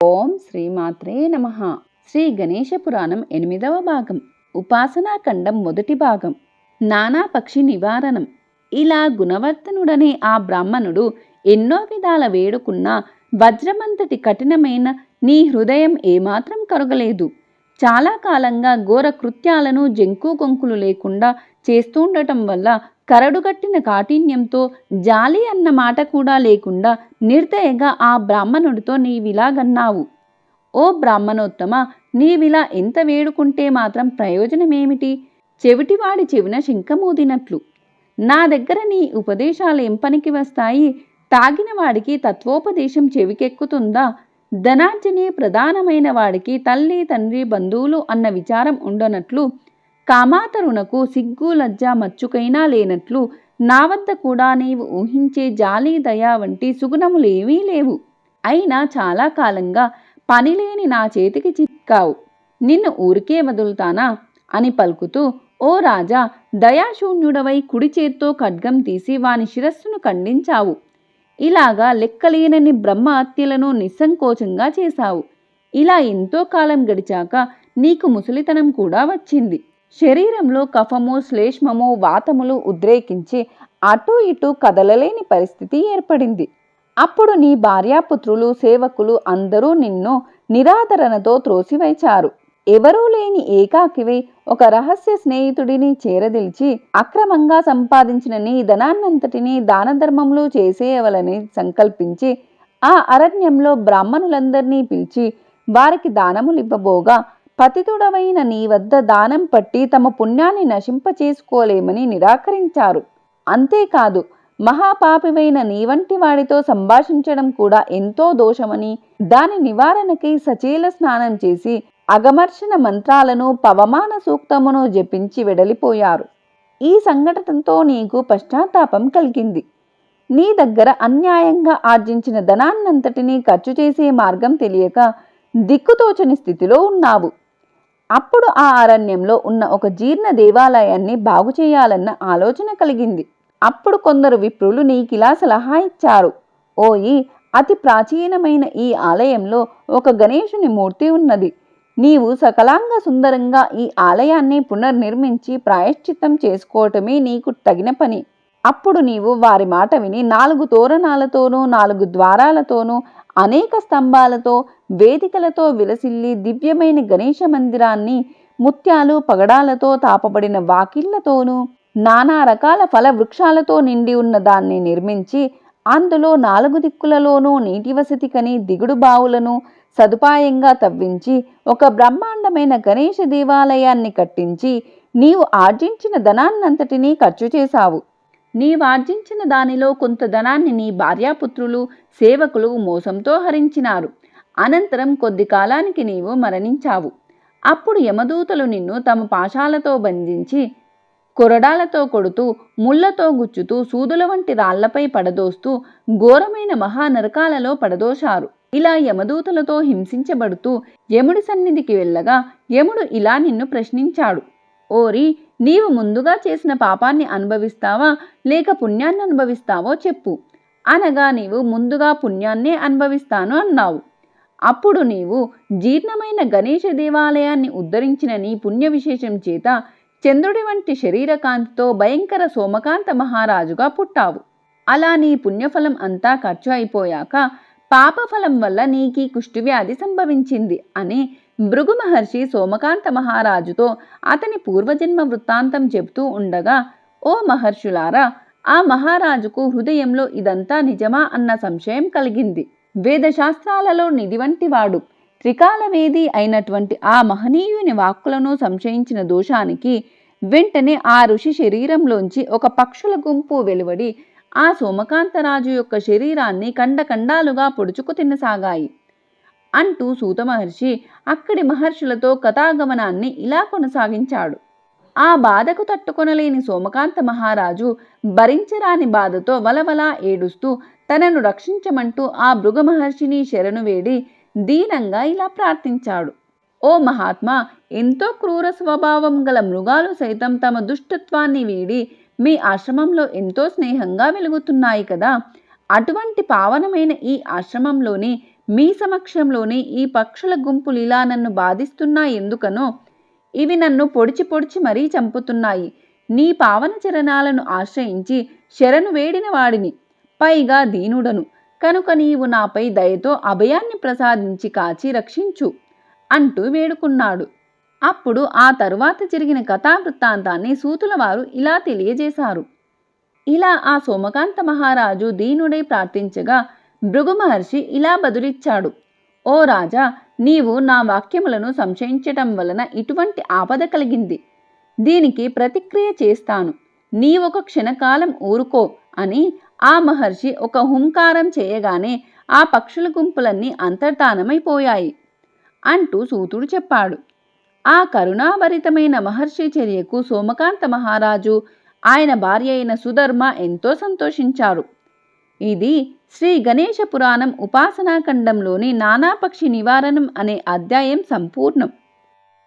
ఓం శ్రీమాత్రే నమ. శ్రీ గణేశ పురాణం ఎనిమిదవ భాగం. ఉపాసనా ఖండం మొదటి భాగం. నానా పక్షి నివారణం. ఇలా గుణవర్తనుడనే ఆ బ్రాహ్మణుడు ఎన్నో విధాల వేడుకున్నా వజ్రమంతటి కఠినమైన నీ హృదయం ఏమాత్రం కరగలేదు. చాలా కాలంగా ఘోర కృత్యాలను జంకు కొంకులు లేకుండా చేస్తుండటం వల్ల కరడుగట్టిన కాఠిన్యంతో జాలి అన్న మాట కూడా లేకుండా నిర్దయగా ఆ బ్రాహ్మణుడితో నీవిలాగన్నావు. ఓ బ్రాహ్మణోత్తమ నీవిలా ఎంత వేడుకుంటే మాత్రం ప్రయోజనమేమిటి? చెవిటివాడి చెవిన శంఖమూదినట్లు. నా దగ్గర నీ ఉపదేశాలు ఏం పనికి వస్తాయి? తాగిన వాడికి తత్వోపదేశం చెవికెక్కుతుందా? ధనార్జనే ప్రధానమైన వాడికి తల్లి తండ్రి బంధువులు అన్న విచారం ఉండనట్లు కామాతరునకు సిగ్గు లజ్జ మచ్చుకైనా లేనట్లు నా వద్ద కూడా నీవు ఊహించే జాలి దయ వంటి సుగుణములేవీ లేవు. అయినా చాలా కాలంగా పనిలేని నా చేతికి చిక్కావు. నిన్ను ఊరికే వదులుతానా? అని పలుకుతూ ఓ రాజా దయాశూన్యుడవై కుడి చేత్తో ఖడ్గం తీసి వాని శిరస్సును ఖండించావు. ఇలాగా లెక్కలేనని బ్రహ్మ హత్యలను నిస్సంకోచంగా చేశావు. ఇలా ఎంతో కాలం గడిచాక నీకు ముసలితనం కూడా వచ్చింది. శరీరంలో కఫము శ్లేష్మము వాతములు ఉద్రేకించి అటు ఇటు కదలలేని పరిస్థితి ఏర్పడింది. అప్పుడు నీ భార్యాపుత్రులు సేవకులు అందరూ నిన్ను నిరాదరణతో త్రోసివైచారు. ఎవరూ లేని ఏకాకివి ఒక రహస్య స్నేహితుడిని చేరదిల్చి అక్రమంగా సంపాదించిన నీ ధనాన్నంతటినీ దానధర్మములు చేసేయవలని సంకల్పించి ఆ అరణ్యంలో బ్రాహ్మణులందరినీ పిలిచి వారికి దానములివ్వబోగా పతితుడవైన నీ వద్ద దానం పట్టి తమ పుణ్యాన్ని నశింపచేసుకోలేమని నిరాకరించారు. అంతేకాదు మహాపాపివైన నీ వంటి వాడితో సంభాషించడం కూడా ఎంతో దోషమని దాని నివారణకై సచేల స్నానం చేసి అగమర్షణ మంత్రాలను పవమాన సూక్తమును జపించి వెడలిపోయారు. ఈ సంఘటనతో నీకు పశ్చాత్తాపం కలిగింది. నీ దగ్గర అన్యాయంగా ఆర్జించిన ధనాన్నంతటినీ ఖర్చు చేసే మార్గం తెలియక దిక్కుతోచని స్థితిలో ఉన్నావు. అప్పుడు ఆ అరణ్యంలో ఉన్న ఒక జీర్ణ దేవాలయాన్ని బాగు చేయాలన్న ఆలోచన కలిగింది. అప్పుడు కొందరు విప్రులు నీకిలా సలహా ఇచ్చారు. ఓయి అతి ప్రాచీనమైన ఈ ఆలయంలో ఒక గణేశుని మూర్తి ఉన్నది. నీవు సకలాంగ సుందరంగా ఈ ఆలయాన్ని పునర్నిర్మించి ప్రాయశ్చిత్తం చేసుకోవటమే నీకు తగిన పని. అప్పుడు నీవు వారి మాట విని నాలుగు తోరణాలతోనూ నాలుగు ద్వారాలతోనూ అనేక స్తంభాలతో వేదికలతో విలసిల్లి దివ్యమైన గణేశ మందిరాన్ని ముత్యాలు పగడాలతో తాపబడిన వాకిళ్ళతోనూ నానా రకాల ఫల వృక్షాలతో నిండి ఉన్న దాన్ని నిర్మించి అందులో నాలుగు దిక్కులలోనూ నీటి వసతి కని దిగుడు బావులను సదుపాయంగా తవ్వించి ఒక బ్రహ్మాండమైన గణేష దేవాలయాన్ని కట్టించి నీవు ఆర్జించిన ధనాన్నంతటినీ ఖర్చు చేశావు. నీవార్జించిన దానిలో కొంత ధనాన్ని నీ భార్యాపుత్రులు సేవకులు మోసంతో హరించినారు. అనంతరం కొద్ది కాలానికి నీవు మరణించావు. అప్పుడు యమదూతలు నిన్ను తమ పాశాలతో బంధించి కొరడాలతో కొడుతూ ముళ్ళతో గుచ్చుతూ సూదుల వంటి రాళ్ళపై పడదోస్తూ ఘోరమైన మహానరకాలలో పడదోశారు. ఇలా యమదూతలతో హింసించబడుతూ యముడి సన్నిధికి వెళ్ళగా యముడు ఇలా నిన్ను ప్రశ్నించాడు. ఓరి నీవు ముందుగా చేసిన పాపాన్ని అనుభవిస్తావా లేక పుణ్యాన్ని అనుభవిస్తావో చెప్పు. అనగా నీవు ముందుగా పుణ్యాన్నే అనుభవిస్తాను అన్నావు. అప్పుడు నీవు జీర్ణమైన గణేష దేవాలయాన్ని ఉద్ధరించిన నీ పుణ్య విశేషం చేత చంద్రుడి వంటి శరీరకాంతితో భయంకర సోమకాంత మహారాజుగా పుట్టావు. అలా నీ పుణ్యఫలం అంతా ఖర్చు అయిపోయాక పాపఫలం వల్ల నీకీ కుష్టివ్యాధి సంభవించింది అని భృగు మహర్షి సోమకాంత మహారాజుతో అతని పూర్వజన్మ వృత్తాంతం చెబుతూ ఉండగా ఓ మహర్షులారా ఆ మహారాజుకు హృదయంలో ఇదంతా నిజమా అన్న సంశయం కలిగింది. వేదశాస్త్రాలలో నిధి వంటి వాడు త్రికాలవేది అయినటువంటి ఆ మహనీయుని వాక్కులను సంశయించిన దోషానికి వెంటనే ఆ ఋషి శరీరంలోంచి ఒక పక్షుల గుంపు వెలువడి ఆ సోమకాంతరాజు యొక్క శరీరాన్ని కండకండాలుగా పొడుచుకు తినసాగాయి. అంటూ సూత మహర్షి అక్కడి మహర్షులతో కథాగమనాన్ని ఇలా కొనసాగించాడు. ఆ బాధకు తట్టుకొనలేని సోమకాంత మహారాజు భరించరాని బాధతో వలవలా ఏడుస్తూ తనను రక్షించమంటూ ఆ భృగ మహర్షిని శరణు వేడి దీనంగా ఇలా ప్రార్థించాడు. ఓ మహాత్మా ఎంతో క్రూర స్వభావం గల మృగాలు సైతం తమ దుష్టత్వాన్ని వీడి మీ ఆశ్రమంలో ఎంతో స్నేహంగా వెలుగుతున్నాయి కదా. అటువంటి పావనమైన ఈ ఆశ్రమంలోని మీ సమక్షంలోనే ఈ పక్షుల గుంపులు ఇలా నన్ను బాధిస్తున్నాయి ఎందుకనో ఇవి నన్ను పొడిచి పొడిచి మరీ చంపుతున్నాయి. నీ పావన చరణాలను ఆశ్రయించి శరణు వేడిన వాడిని. పైగా దీనుడను. కనుక నీవు నాపై దయతో అభయాన్ని ప్రసాదించి కాచి రక్షించు అంటూ వేడుకున్నాడు. అప్పుడు ఆ తరువాత జరిగిన కథావృత్తాంతాన్ని సూతుల వారు ఇలా తెలియజేశారు. ఇలా ఆ సోమకాంత మహారాజు దీనుడై ప్రార్థించగా భృగు మహర్షి ఇలా బదులిచ్చాడు. ఓ రాజా నీవు నా వాక్యములను సంశయించటం వలన ఇటువంటి ఆపద కలిగింది. దీనికి ప్రతిక్రియ చేస్తాను. నీ ఒక క్షణకాలం ఊరుకో అని ఆ మహర్షి ఒక హుంకారం చేయగానే ఆ పక్షుల గుంపులన్నీ అంతర్ధానమైపోయాయి అంటూ సూతుడు చెప్పాడు. ఆ కరుణాభరితమైన మహర్షి చర్యకు సోమకాంత మహారాజు ఆయన భార్య అయిన సుధర్మ ఎంతో సంతోషించారు. ఇది శ్రీ గణేష పురాణం ఉపాసనాఖండంలోని నానాపక్షి నివారణం అనే అధ్యాయం సంపూర్ణం.